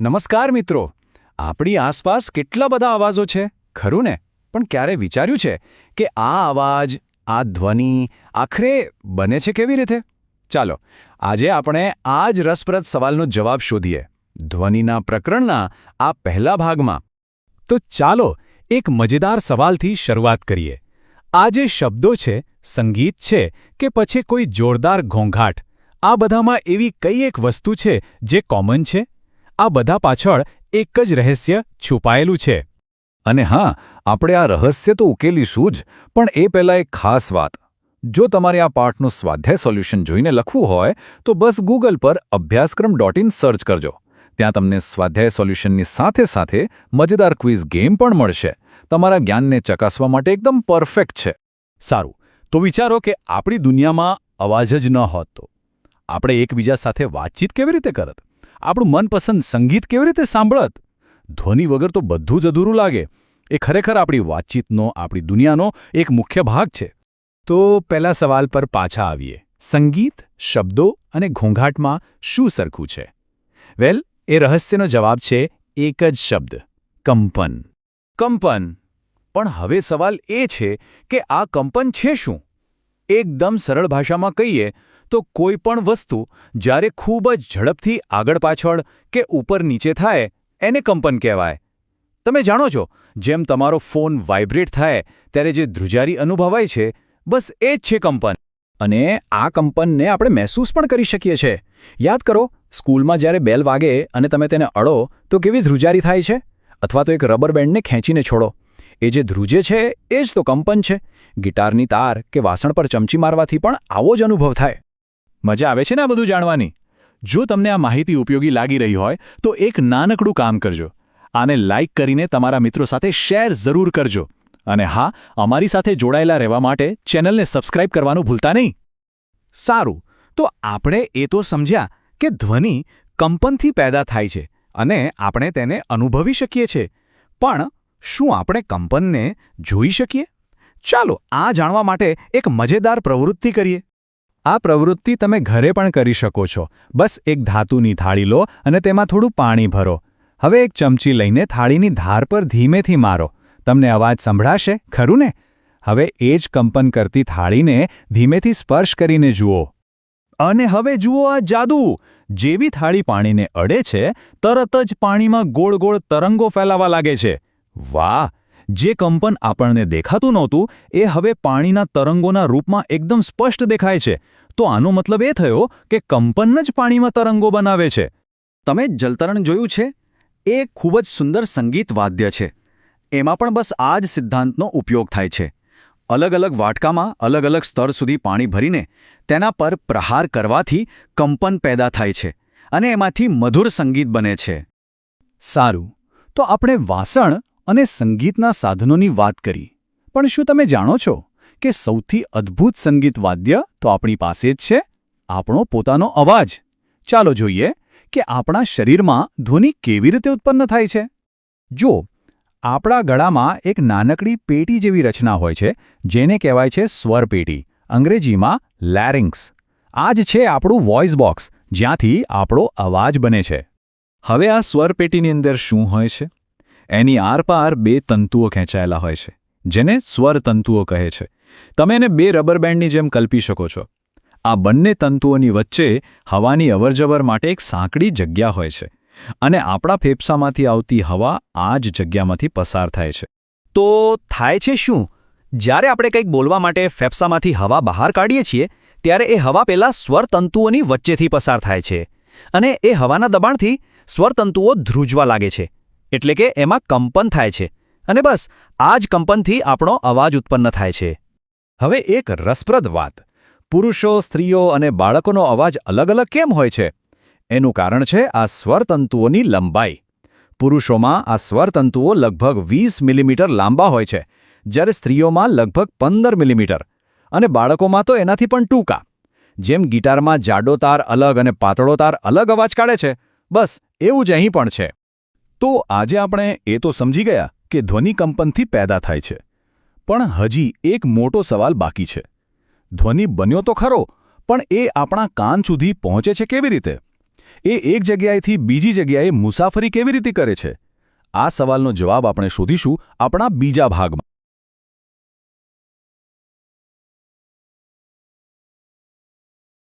નમસ્કાર મિત્રો. આપણી આસપાસ કેટલા બધા અવાજો છે? ખરું ને? પણ ક્યારે વિચાર્યું છે કે આ અવાજ, આ ધ્વનિ આખરે બને છે કેવી રીતે? ચાલો, આજે આપણે આ જ રસપ્રદ સવાલનો જવાબ શોધીએ. ધ્વનિના પ્રકરણના આ પહેલા ભાગમાં. તો ચાલો એક મજેદાર સવાલથી શરૂઆત કરીએ. આ જે શબ્દો છે, સંગીત છે કે પછી કોઈ જોરદાર ઘોંઘાટ, આ બધામાં એવી કઈ એક વસ્તુ છે જે કોમન છે? આ બધા પાછળ એક જ રહસ્ય છુપાયેલું છે. અને હા આપણે આ રહસ્ય તો ઉકેલીશું જ પણ એ પહેલાં એક ખાસ વાત. જો તમારે આ પાઠનું સ્વાધ્યાય સોલ્યુશન જોઈને લખવું હોય તો બસ ગૂગલ પર અભ્યાસક્રમ ડોટ ઇન સર્ચ કરજો. ત્યાં તમને સ્વાધ્યાય સોલ્યુશનની સાથે સાથે મજેદાર ક્વિઝ ગેમ પણ મળશે. તમારા જ્ઞાનને ચકાસવા માટે એકદમ પરફેક્ટ છે. સારું. તો વિચારો કે આપણી દુનિયામાં અવાજ જ ન હોત તો. આપણે એકબીજા સાથે વાતચીત કેવી રીતે કરત? આપણું મનપસંદ સંગીત કેવી રીતે સાંભળત? ધ્વનિ વગર તો બધું જ અધૂરું લાગે. એ ખરેખર આપણી વાતચીતનો, આપણી દુનિયાનો એક મુખ્ય ભાગ છે. તો પહેલા સવાલ પર પાછા આવીએ. સંગીત, શબ્દો અને ઘોંઘાટમાં શું સરખું છે? વેલ, એ રહસ્યનો જવાબ છે એક જ શબ્દ, કંપન. કંપન. પણ હવે સવાલ એ છે કે આ કંપન છે શું? એકદમ સરળ ભાષામાં કહીએ તો કોઈ પણ વસ્તુ જ્યારે ખૂબ જ ઝડપથી આગળ પાછળ કે ઉપર નીચે થાય, એને કંપન કહેવાય. તમે જાણો છો, જેમ તમારો ફોન વાઇબ્રેટ થાય, ત્યારે જે ધ્રુજારી અનુભવાય છે, બસ એ જ છે કંપન. અને આ કંપનને આપણે મહેસૂસ પણ કરી શકીએ છીએ યાદ કરો, સ્કૂલમાં જ્યારે બેલ વાગે અને તમે તેને અડો, તો કેવી ધ્રુજારી થાય છે? અથવા તો એક રબર બેન્ડને ખેંચીને છોડો. એ જે ધ્રુજે છે, એ જ તો કંપન છે. ગિટારની તાર કે વાસણ પર ચમચી મારવાથી પણ આવો જ અનુભવ થાય. મજા આવે છે ને આ બધું જાણવાની? જો તમને આ માહિતી ઉપયોગી લાગી રહી હોય, તો એક નાનકડું કામ કરજો. આને લાઇક કરીને તમારા મિત્રો સાથે શેર જરૂર કરજો. અને હા, અમારી સાથે જોડાયેલા રહેવા માટે ચેનલને સબસ્ક્રાઇબ કરવાનું ભૂલતા નહીં. સારું, તો આપણે એ તો સમજ્યા કે ધ્વનિ કંપનથી પેદા થાય છે અને આપણે તેને અનુભવી શકીએ છીએ. પણ શું આપણે કંપનને જોઈ શકીએ? ચાલો, આ જાણવા માટે એક મજેદાર પ્રવૃત્તિ કરીએ. આ પ્રવૃત્તિ તમે ઘરે પણ કરી શકો છો. બસ એક ધાતુની થાળી લો અને તેમાં થોડું પાણી ભરો. હવે એક ચમચી લઈને થાળીની ધાર પર ધીમેથી મારો. તમને અવાજ સંભળાશે? ખરું ને? હવે એ જ કંપન કરતી થાળીને ધીમેથી સ્પર્શ કરીને જુઓ. અને હવે જુઓ આ જાદુ! જેવી થાળી પાણીને અડે છે, તરત જ પાણીમાં ગોળ ગોળ તરંગો ફેલાવા લાગે છે. વાહ! જે કંપન આપણને દેખાતું નહોતું, એ હવે પાણીના તરંગોના રૂપમાં એકદમ સ્પષ્ટ દેખાય છે. તો આનો મતલબ એ થયો કે કંપન જ પાણીમાં તરંગો બનાવે છે. તમે જલતરણ જોયું છે? એ ખૂબ જ સુંદર સંગીત વાદ્ય છે. એમાં પણ બસ આ જ સિદ્ધાંતનો ઉપયોગ થાય છે. અલગ અલગ વાટકામાં અલગ અલગ સ્તર સુધી પાણી ભરીને તેના પર પ્રહાર કરવાથી કંપન પેદા થાય છે અને એમાંથી મધુર સંગીત બને છે. સારું. તો આપણે વાસણ અને સંગીતના સાધનોની વાત કરી. પણ શું તમે જાણો છો કે સૌથી અદ્ભુત સંગીત વાદ્ય તો આપણી પાસે જ છે? આપણો પોતાનો અવાજ. ચાલો જોઈએ કે આપણા શરીરમાં ધ્વનિ કેવી રીતે ઉત્પન્ન થાય છે. જો આપણા ગળામાં એક નાનકડી પેટી જેવી રચના હોય છે, જેને કહેવાય છે સ્વર પેટી, અંગ્રેજીમાં લેરિંગ્સ આ જ છે આપણું વોઇસ બોક્સ જ્યાંથી આપણો અવાજ બને છે. હવે આ સ્વર પેટીની અંદર શું હોય છે? એની આરપાર બે તંતુઓ ખેંચાયેલા હોય છે, જેને સ્વર તંતુઓ કહે છે. તમે એને બે રબર બેન્ડની જેમ કલ્પી શકો છો. આ બંને તંતુઓની વચ્ચે હવાની અવરજવર માટે એક સાંકડી જગ્યા હોય છે અને આપણા ફેફસામાંથી આવતી હવા આ જ જગ્યામાંથી પસાર થાય છે. તો થાય છે શું? જ્યારે આપણે કંઈક બોલવા માટે ફેફસામાંથી હવા બહાર કાઢીએ છીએ, ત્યારે એ હવા પેલા સ્વરતંતુઓની વચ્ચેથી પસાર થાય છે અને એ હવાના દબાણથી સ્વરતંતુઓ ધ્રુજવા લાગે છે. એટલે કે એમાં કંપન થાય છે. અને બસ, આ જ કંપનથી આપણો અવાજ ઉત્પન્ન થાય છે. હવે એક રસપ્રદ વાત. પુરુષો, સ્ત્રીઓ અને બાળકોનો અવાજ અલગ અલગ કેમ હોય છે? એનું કારણ છે આ સ્વરતંતુઓની લંબાઈ. પુરુષોમાં આ સ્વરતંતુઓ લગભગ વીસ મિલીમીટર લાંબા હોય છે, જ્યારે સ્ત્રીઓમાં લગભગ પંદર મિલીમીટર. અને બાળકોમાં તો એનાથી પણ ટૂંકા. જેમ ગિટારમાં જાડો તાર અલગ અને પાતળો તાર અલગ અવાજ કાઢે છે, બસ, એવું જ અહીં પણ છે. તો આજે આપણે એ તો સમજી ગયા કે ધ્વનિ કંપનથી પેદા થાય છે. પણ હજી એક મોટો સવાલ બાકી છે. ધ્વનિ બન્યો તો ખરો, પણ એ આપણા કાન સુધી પહોંચે છે કેવી રીતે? એ એક જગ્યાએથી બીજી જગ્યાએ મુસાફરી કેવી રીતે કરે છે? આ સવાલનો જવાબ આપણે શોધીશું આપણા બીજા ભાગમાં.